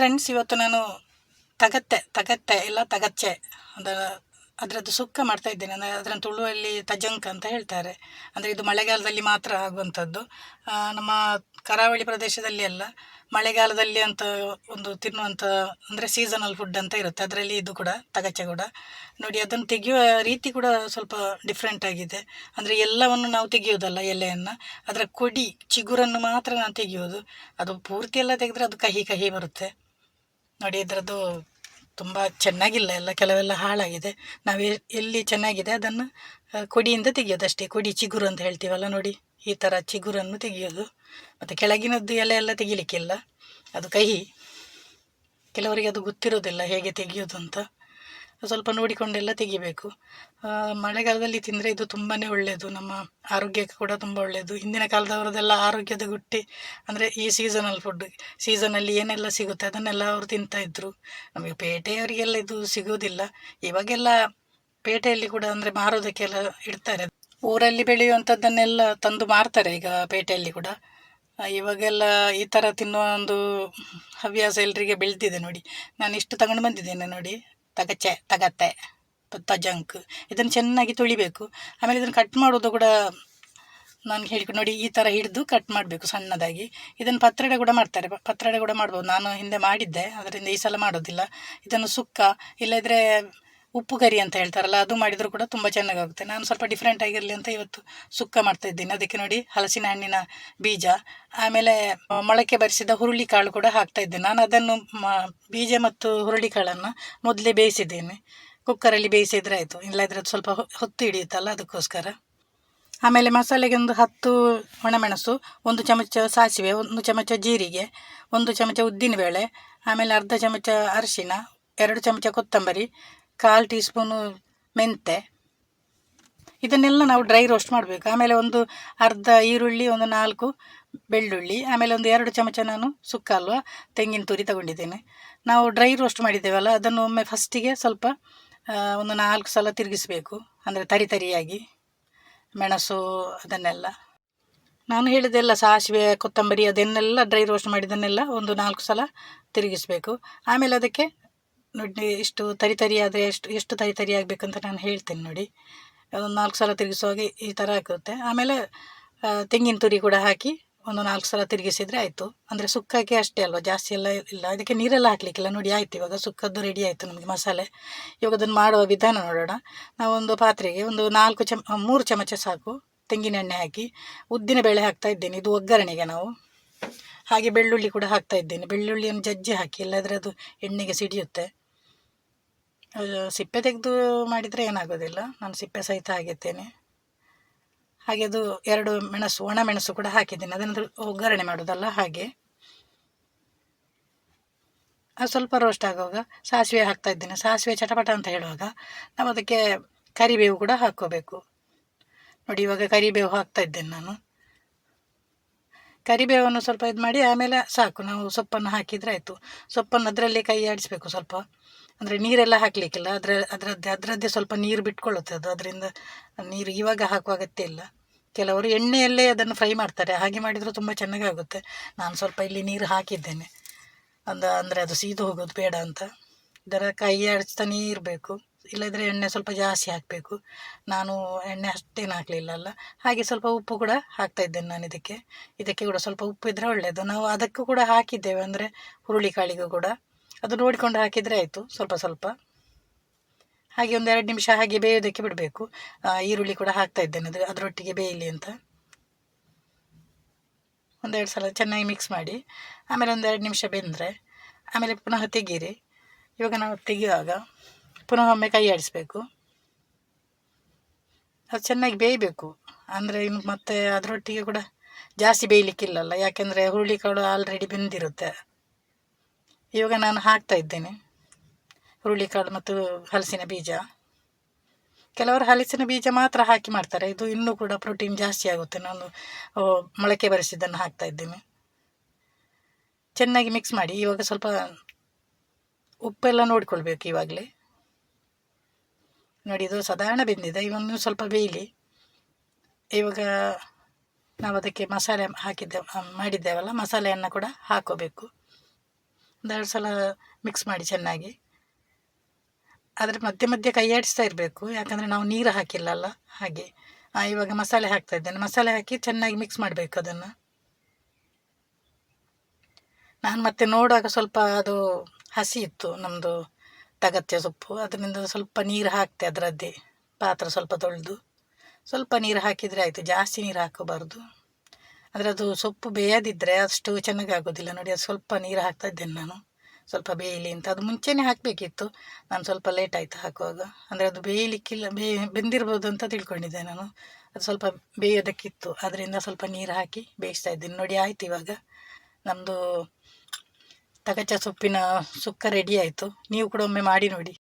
Friends ಇವತ್ತು ನಾನು ತಗತ್ತೆ ತಗತ್ತೆ, ಇಲ್ಲ ತಗಚ್ಚೆ ಅದರ ಅದರದ್ದು ಸುಕ್ಕ ಮಾಡ್ತಾ ಇದ್ದೇನೆ. ಅಂದರೆ ಅದನ್ನು ತುಳುವಲ್ಲಿ ತಜಂಕ್ ಅಂತ ಹೇಳ್ತಾರೆ. ಅಂದರೆ ಇದು ಮಳೆಗಾಲದಲ್ಲಿ ಮಾತ್ರ ಆಗುವಂಥದ್ದು. ನಮ್ಮ ಕರಾವಳಿ ಪ್ರದೇಶದಲ್ಲಿ ಅಲ್ಲ, ಮಳೆಗಾಲದಲ್ಲಿ ಅಂತ ಒಂದು ತಿನ್ನುವಂಥ, ಅಂದರೆ ಸೀಸನಲ್ ಫುಡ್ ಅಂತ ಇರುತ್ತೆ. ಅದರಲ್ಲಿ ಇದು ಕೂಡ ತಗಚೆ ಕೂಡ. ನೋಡಿ, ಅದನ್ನು ತೆಗೆಯುವ ರೀತಿ ಕೂಡ ಸ್ವಲ್ಪ ಡಿಫ್ರೆಂಟ್ ಆಗಿದೆ. ಅಂದರೆ ಎಲ್ಲವನ್ನು ನಾವು ತೆಗೆಯೋದಲ್ಲ ಎಲೆಯನ್ನು. ಅದರ ಕೊಡಿ, ಚಿಗುರನ್ನು ಮಾತ್ರ ನಾನು ತೆಗೆಯೋದು ಅದು ಪೂರ್ತಿ ಎಲ್ಲ ತೆಗೆದ್ರೆ ಅದು ಕಹಿ ಕಹಿ ಬರುತ್ತೆ. ನೋಡಿ, ಇದರದ್ದು ತುಂಬ ಚೆನ್ನಾಗಿಲ್ಲ ಎಲ್ಲ, ಕೆಲವೆಲ್ಲ ಹಾಳಾಗಿದೆ. ನಾವು ಎಲ್ಲಿ ಚೆನ್ನಾಗಿದೆ ಅದನ್ನು ಕುಡಿಯಿಂದ ಕೊಡಿಯಿಂದ ತೆಗೆಯೋದು ಅಷ್ಟೇ. ಕೊಡಿ ಚಿಗುರು ಅಂತ ಹೇಳ್ತೀವಲ್ಲ ನೋಡಿ, ಈ ಥರ ಚಿಗುರನ್ನು ತೆಗೆಯೋದು. ಮತ್ತು ಕೆಳಗಿನದ್ದು ಎಲೆ ಎಲ್ಲ ತೆಗಿಲಿಕ್ಕಿಲ್ಲ. ಅದು ಕಹಿ. ಕೆಲವರಿಗೆ ಅದು ಗೊತ್ತಿರೋದಿಲ್ಲ ಹೇಗೆ ತೆಗೆಯೋದು ಅಂತ. ಸ್ವಲ್ಪ ನೋಡಿಕೊಂಡೆಲ್ಲ ತೆಗಿಬೇಕು. ಮಳೆಗಾಲದಲ್ಲಿ ತಿಂದರೆ ಇದು ತುಂಬಾ ಒಳ್ಳೆಯದು ನಮ್ಮ ಆರೋಗ್ಯಕ್ಕೆ ಕೂಡ ತುಂಬ ಒಳ್ಳೆಯದು ಹಿಂದಿನ ಕಾಲದವರದೆಲ್ಲ ಆರೋಗ್ಯದ ಗುಟ್ಟಿ ಅಂದರೆ ಈ ಸೀಸನಲ್ ಫುಡ್ ಸೀಸನಲ್ಲಿ ಏನೆಲ್ಲ ಸಿಗುತ್ತೆ ಅದನ್ನೆಲ್ಲ ಅವರು ತಿಂತಾಯಿದ್ರು ನಮಗೆ ಪೇಟೆಯವರಿಗೆಲ್ಲ ಇದು ಸಿಗೋದಿಲ್ಲ. ಇವಾಗೆಲ್ಲ ಪೇಟೆಯಲ್ಲಿ ಕೂಡ ಅಂದರೆ ಮಾರೋದಕ್ಕೆಲ್ಲ ಇಡ್ತಾರೆ. ಊರಲ್ಲಿ ಬೆಳೆಯುವಂಥದ್ದನ್ನೆಲ್ಲ ತಂದು ಮಾರ್ತಾರೆ ಈಗ ಪೇಟೆಯಲ್ಲಿ ಕೂಡ. ಇವಾಗೆಲ್ಲ ಈ ಥರ ತಿನ್ನುವ ಒಂದು ಹವ್ಯಾಸ ಎಲ್ಲರಿಗೆ ಬೆಳೆದಿದೆ ನೋಡಿ. ನಾನು ಇಷ್ಟು ತಗೊಂಡು ಬಂದಿದ್ದೇನೆ ನೋಡಿ. ತಗಚೆ ತಗತ್ತೆ ತಜಂಕ್ ಇದನ್ನು ಚೆನ್ನಾಗಿ ತೊಳಿಬೇಕು. ಆಮೇಲೆ ಇದನ್ನು ಕಟ್ ಮಾಡೋದು ಕೂಡ ನಾನು ಹೇಳಿಕೊಂಡು ನೋಡಿ ಈ ಥರ ಹಿಡಿದು ಕಟ್ ಮಾಡಬೇಕು ಸಣ್ಣದಾಗಿ. ಇದನ್ನು ಪತ್ರಡೆ ಕೂಡ ಮಾಡ್ತಾರೆ. ಪತ್ರೊಡೆ ಕೂಡ ಮಾಡ್ಬೋದು. ನಾನು ಹಿಂದೆ ಮಾಡಿದ್ದೆ ಅದರಿಂದ ಈ ಸಲ ಮಾಡೋದಿಲ್ಲ. ಇದನ್ನು ಸುಕ್ಕ, ಇಲ್ಲದ್ರೆ ಉಪ್ಪು ಕರಿ ಅಂತ ಹೇಳ್ತಾರಲ್ಲ, ಅದು ಮಾಡಿದರೂ ಕೂಡ ತುಂಬ ಚೆನ್ನಾಗಾಗುತ್ತೆ. ನಾನು ಸ್ವಲ್ಪ ಡಿಫ್ರೆಂಟ್ ಆಗಿರಲಿ ಅಂತ ಇವತ್ತು ಸುಕ್ಕ ಮಾಡ್ತಾ ಇದ್ದೀನಿ. ಅದಕ್ಕೆ ನೋಡಿ ಹಲಸಿನ ಹಣ್ಣಿನ ಬೀಜ, ಆಮೇಲೆ ಮೊಳಕೆ ಬರಿಸಿದ ಹುರುಳಿ ಕಾಳು ಕೂಡ ಹಾಕ್ತಾ ಇದ್ದೇನೆ ನಾನು ಅದನ್ನು ಬೀಜ ಮತ್ತು ಹುರುಳಿ ಕಾಳನ್ನು ಮೊದಲೇ ಬೇಯಿಸಿದ್ದೇನೆ. ಕುಕ್ಕರಲ್ಲಿ ಬೇಯಿಸಿದ್ರೆ ಆಯಿತು. ಇಲ್ಲದ್ರೆ ಅದು ಸ್ವಲ್ಪ ಹೊತ್ತು ಹಿಡಿಯುತ್ತಲ್ಲ, ಅದಕ್ಕೋಸ್ಕರ. ಆಮೇಲೆ ಮಸಾಲೆಗೆ ಒಂದು ಹತ್ತು ಒಣಮೆಣಸು, ಒಂದು ಚಮಚ ಸಾಸಿವೆ, ಒಂದು ಚಮಚ ಜೀರಿಗೆ, ಒಂದು ಚಮಚ ಉದ್ದಿನಬೇಳೆ, ಆಮೇಲೆ ಅರ್ಧ ಚಮಚ ಅರಿಶಿನ ಎರಡು ಚಮಚ ಕೊತ್ತಂಬರಿ ಕಾಲು ಟೀ ಸ್ಪೂನು ಮೆಂತೆ. ಇದನ್ನೆಲ್ಲ ನಾವು ಡ್ರೈ ರೋಸ್ಟ್ ಮಾಡಬೇಕು. ಆಮೇಲೆ ಒಂದು ಅರ್ಧ ಈರುಳ್ಳಿ, ಒಂದು ನಾಲ್ಕು ಬೆಳ್ಳುಳ್ಳಿ, ಆಮೇಲೆ ಒಂದು ಎರಡು ಚಮಚ ನಾನು ಸುಕ್ಕ ಅಲ್ವಾ, ತೆಂಗಿನ ತುರಿ ತಗೊಂಡಿದ್ದೇನೆ. ನಾವು ಡ್ರೈ ರೋಸ್ಟ್ ಮಾಡಿದ್ದೇವಲ್ಲ, ಅದನ್ನು ಒಮ್ಮೆ ಫಸ್ಟಿಗೆ ಸ್ವಲ್ಪ ಒಂದು ನಾಲ್ಕು ಸಲ ತಿರುಗಿಸಬೇಕು. ಅಂದರೆ ತರಿ ತರಿಯಾಗಿ, ಮೆಣಸು ಅದನ್ನೆಲ್ಲ. ನಾನು ಹೇಳಿದೆಲ್ಲ ಸಾಸಿವೆ, ಕೊತ್ತಂಬರಿ ಅದನ್ನೆಲ್ಲ ಡ್ರೈ ರೋಸ್ಟ್ ಮಾಡಿದ್ದನ್ನೆಲ್ಲ ಒಂದು ನಾಲ್ಕು ಸಲ ತಿರುಗಿಸಬೇಕು. ಆಮೇಲೆ ಅದಕ್ಕೆ ನೋಡಿ, ಇಷ್ಟು ತರಿ ತರಿ ಆದರೆ ಎಷ್ಟು ಎಷ್ಟು ತರಿ ತರಿ ಆಗಬೇಕಂತ ನಾನು ಹೇಳ್ತೇನೆ ನೋಡಿ. ಒಂದು ನಾಲ್ಕು ಸಲ ತಿರುಗಿಸುವಾಗ ಈ ಥರ ಆಗುತ್ತೆ ಆಮೇಲೆ ತೆಂಗಿನ ತುರಿ ಕೂಡ ಹಾಕಿ ಒಂದು ನಾಲ್ಕು ಸಲ ತಿರುಗಿಸಿದರೆ ಆಯಿತು. ಅಂದರೆ ಸುಕ್ಕಕ್ಕೆ ಅಷ್ಟೇ ಅಲ್ವಾ, ಜಾಸ್ತಿ ಎಲ್ಲ ಇಲ್ಲ. ಅದಕ್ಕೆ ನೀರೆಲ್ಲ ಹಾಕಲಿಕ್ಕಿಲ್ಲ. ನೋಡಿ, ಆಯಿತು ಇವಾಗ ಸುಕ್ಕದ್ದು ರೆಡಿ ಆಯಿತು ನಮಗೆ ಮಸಾಲೆ. ಇವಾಗ ಅದನ್ನು ಮಾಡುವ ವಿಧಾನ ನೋಡೋಣ. ನಾವೊಂದು ಪಾತ್ರೆಗೆ ಒಂದು ನಾಲ್ಕು ಚಮ ಮೂರು ಚಮಚ ಸಾಕು ತೆಂಗಿನ ಎಣ್ಣೆ ಹಾಕಿ. ಉದ್ದಿನ ಬೇಳೆ ಹಾಕ್ತಾ ಇದ್ದೇನೆ. ಇದು ಒಗ್ಗರಣೆಗೆ ನಾವು. ಹಾಗೆ ಬೆಳ್ಳುಳ್ಳಿ ಕೂಡ ಹಾಕ್ತಾ ಇದ್ದೇನೆ. ಬೆಳ್ಳುಳ್ಳಿಯನ್ನು ಜಜ್ಜಿ ಹಾಕಿ, ಇಲ್ಲದ್ರೆ ಅದು ಎಣ್ಣೆಗೆ ಸಿಡಿಯುತ್ತೆ. ಸಿಪ್ಪೆ ತೆಗೆದು ಮಾಡಿದರೆ ಏನಾಗೋದಿಲ್ಲ. ನಾನು ಸಿಪ್ಪೆ ಸಹಿತ ಆಗಿದ್ದೇನೆ ಹಾಗೆ ಅದು ಎರಡು ಮೆಣಸು, ಒಣ ಮೆಣಸು ಕೂಡ ಹಾಕಿದ್ದೇನೆ. ಅದನ್ನು ಒಗ್ಗರಣೆ ಮಾಡೋದಲ್ಲ ಹಾಗೆ. ಅದು ಸ್ವಲ್ಪ ರೋಸ್ಟ್ ಆಗುವಾಗ ಸಾಸಿವೆ ಹಾಕ್ತಾ ಇದ್ದೇನೆ. ಸಾಸಿವೆ ಚಟಪಟ ಅಂತ ಹೇಳುವಾಗ ನಾವು ಅದಕ್ಕೆ ಕರಿಬೇವು ಕೂಡ ಹಾಕ್ಕೋಬೇಕು. ನೋಡಿ, ಇವಾಗ ಕರಿಬೇವು ಹಾಕ್ತಾ ಇದ್ದೇನೆ ನಾನು. ಕರಿಬೇವನ್ನು ಸ್ವಲ್ಪ ಇದು ಮಾಡಿ ಆಮೇಲೆ ಸಾಕು. ನಾವು ಸೊಪ್ಪನ್ನು ಹಾಕಿದರೆ ಆಯಿತು. ಸೊಪ್ಪನ್ನು ಅದರಲ್ಲೇ ಕೈ ಆಡಿಸ್ಬೇಕು ಸ್ವಲ್ಪ. ಅಂದರೆ ನೀರೆಲ್ಲ ಹಾಕಲಿಕ್ಕಿಲ್ಲ. ಅದರ, ಅದರದ್ದೇ ಅದರದ್ದೇ ಸ್ವಲ್ಪ ನೀರು ಬಿಟ್ಕೊಳ್ಳುತ್ತೆ ಅದು. ಅದರಿಂದ ನೀರು ಇವಾಗ ಹಾಕುವ ಅಗತ್ಯ ಇಲ್ಲ. ಕೆಲವರು ಎಣ್ಣೆಯಲ್ಲೇ ಅದನ್ನು ಫ್ರೈ ಮಾಡ್ತಾರೆ. ಹಾಗೆ ಮಾಡಿದರೂ ತುಂಬ ಚೆನ್ನಾಗಿ ಆಗುತ್ತೆ ನಾನು ಸ್ವಲ್ಪ ಇಲ್ಲಿ ನೀರು ಹಾಕಿದ್ದೇನೆ. ಅಂದ, ಅಂದರೆ ಅದು ಸೀದು ಹೋಗೋದು ಬೇಡ ಅಂತ. ಇದರ ಕೈ ಆಡಿಸ್ತಾನೇ ಇರಬೇಕು ಇಲ್ಲದ್ರೆ ಎಣ್ಣೆ ಸ್ವಲ್ಪ ಜಾಸ್ತಿ ಹಾಕಬೇಕು. ನಾನು ಎಣ್ಣೆ ಅಷ್ಟೇನು ಹಾಕಲಿಲ್ಲ ಅಲ್ಲ. ಹಾಗೆ ಸ್ವಲ್ಪ ಉಪ್ಪು ಕೂಡ ಹಾಕ್ತಾ ಇದ್ದೇನೆ ನಾನು ಇದಕ್ಕೆ. ಇದಕ್ಕೆ ಕೂಡ ಸ್ವಲ್ಪ ಉಪ್ಪು ಇದ್ದರೆ ಒಳ್ಳೆಯದು ನಾವು ಅದಕ್ಕೂ ಕೂಡ ಹಾಕಿದ್ದೇವೆ. ಅಂದರೆ ಹುರುಳಿ ಕಾಳಿಗೂ ಕೂಡ. ಅದು ನೋಡಿಕೊಂಡು ಹಾಕಿದರೆ ಆಯಿತು, ಸ್ವಲ್ಪ ಸ್ವಲ್ಪ. ಹಾಗೆ ಒಂದು ಎರಡು ನಿಮಿಷ ಹಾಗೆ ಬೇಯೋದಕ್ಕೆ ಬಿಡಬೇಕು. ಈರುಳ್ಳಿ ಕೂಡ ಹಾಕ್ತಾ ಇದ್ದೇನೆ ಅದು ಅದರೊಟ್ಟಿಗೆ ಬೇಯಲಿ ಅಂತ. ಒಂದೆರಡು ಸಲ ಚೆನ್ನಾಗಿ ಮಿಕ್ಸ್ ಮಾಡಿ. ಆಮೇಲೆ ಒಂದೆರಡು ನಿಮಿಷ ಬೆಂದರೆ, ಆಮೇಲೆ ಪುನಃ ತೆಗೀರಿ. ಇವಾಗ ನಾವು ತೆಗೆಯುವಾಗ ಪುನಃ ಒಮ್ಮೆ ಕೈ ಆಡಿಸ್ಬೇಕು. ಅದು ಚೆನ್ನಾಗಿ ಬೇಯಬೇಕು. ಅಂದರೆ ಇನ್ನು ಮತ್ತೆ ಅದರೊಟ್ಟಿಗೆ ಕೂಡ ಜಾಸ್ತಿ ಬೇಯಲಿಕ್ಕಿಲ್ಲಲ್ಲ. ಯಾಕೆಂದರೆ ಹುರುಳಿಕಾಳು ಆಲ್ರೆಡಿ ಬೆಂದಿರುತ್ತೆ. ಇವಾಗ ನಾನು ಹಾಕ್ತಾ ಇದ್ದೇನೆ. ಹುರುಳಿಕಾಳು ಮತ್ತು ಹಲಸಿನ ಬೀಜ. ಕೆಲವರು ಹಲಸಿನ ಬೀಜ ಮಾತ್ರ ಹಾಕಿ ಮಾಡ್ತಾರೆ. ಇದು ಇನ್ನೂ ಕೂಡ ಪ್ರೋಟೀನ್ ಜಾಸ್ತಿ ಆಗುತ್ತೆ. ನಾನು ಮೊಳಕೆ ಬರೆಸಿದ್ದನ್ನು ಹಾಕ್ತಾ ಇದ್ದೇನೆ. ಚೆನ್ನಾಗಿ ಮಿಕ್ಸ್ ಮಾಡಿ. ಇವಾಗ ಸ್ವಲ್ಪ ಉಪ್ಪೆಲ್ಲ ನೋಡಿಕೊಳ್ಬೇಕು ಇವಾಗಲೇ. ನೋಡಿ, ಇದು ಸಾಧಾರಣ ಬೆಂದಿದೆ. ಇವನ್ನು ಸ್ವಲ್ಪ ಬೇಯಲಿ. ಇವಾಗ ನಾವು ಅದಕ್ಕೆ ಮಸಾಲೆ ಹಾಕಿದ್ದೆ, ಮಾಡಿದ್ದೇವಲ್ಲ, ಮಸಾಲೆಯನ್ನು ಕೂಡ ಹಾಕೋಬೇಕು. ಒಂದೆರಡು ಸಲ ಮಿಕ್ಸ್ ಮಾಡಿ ಚೆನ್ನಾಗಿ. ಆದರೆ ಮಧ್ಯೆ ಮಧ್ಯೆ ಕೈಯಾಡಿಸ್ತಾ ಇರಬೇಕು. ಯಾಕಂದರೆ ನಾವು ನೀರು ಹಾಕಿಲ್ಲಲ್ಲ ಹಾಗೆ. ಇವಾಗ ಮಸಾಲೆ ಹಾಕ್ತಾ ಇದ್ದೇನೆ. ಮಸಾಲೆ ಹಾಕಿ ಚೆನ್ನಾಗಿ ಮಿಕ್ಸ್ ಮಾಡಬೇಕು ಅದನ್ನು. ನಾನು ಮತ್ತೆ ನೋಡುವಾಗ ಸ್ವಲ್ಪ ಅದು ಹಸಿ ಇತ್ತು ನಮ್ಮದು ತಗತ್ತೆ ಸೊಪ್ಪು. ಅದರಿಂದ ಸ್ವಲ್ಪ ನೀರು ಹಾಕ್ತೆ ಅದರದ್ದೇ. ಪಾತ್ರ ಸ್ವಲ್ಪ ತೊಳೆದು. ಸ್ವಲ್ಪ ನೀರು ಹಾಕಿದರೆ ಆಯಿತು. ಜಾಸ್ತಿ ನೀರು ಹಾಕೋಬಾರ್ದು. ಆದರೆ ಅದು ಸೊಪ್ಪು ಬೇಯದಿದ್ದರೆ ಅಷ್ಟು ಚೆನ್ನಾಗಿ ಆಗೋದಿಲ್ಲ ನೋಡಿ, ಅದು ಸ್ವಲ್ಪ ನೀರು ಹಾಕ್ತಾ ಇದ್ದೇನೆ ನಾನು. ಸ್ವಲ್ಪ ಬೇಯಲಿ ಅಂತ. ಅದು ಮುಂಚೆನೇ ಹಾಕಬೇಕಿತ್ತು. ನಾನು ಸ್ವಲ್ಪ ಲೇಟ್ ಆಯಿತು ಹಾಕುವಾಗ. ಅಂದರೆ ಅದು ಬೇಯಲಿಕ್ಕಿಲ್ಲ, ಬೇ, ಬೆಂದಿರ್ಬೋದು ಅಂತ ತಿಳ್ಕೊಂಡಿದ್ದೆ ನಾನು. ಅದು ಸ್ವಲ್ಪ ಬೇಯೋದಕ್ಕಿತ್ತು. ಅದರಿಂದ ಸ್ವಲ್ಪ ನೀರು ಹಾಕಿ ಬೇಯಿಸ್ತಾ ಇದ್ದೀನಿ. ನೋಡಿ, ಆಯ್ತು ಇವಾಗ. ನಮ್ಮದು ತಗಚ ಸೊಪ್ಪಿನ ಸುಕ್ಕ ರೆಡಿ ಆಯಿತು. ನೀವು ಕೂಡ ಒಮ್ಮೆ ಮಾಡಿ ನೋಡಿ.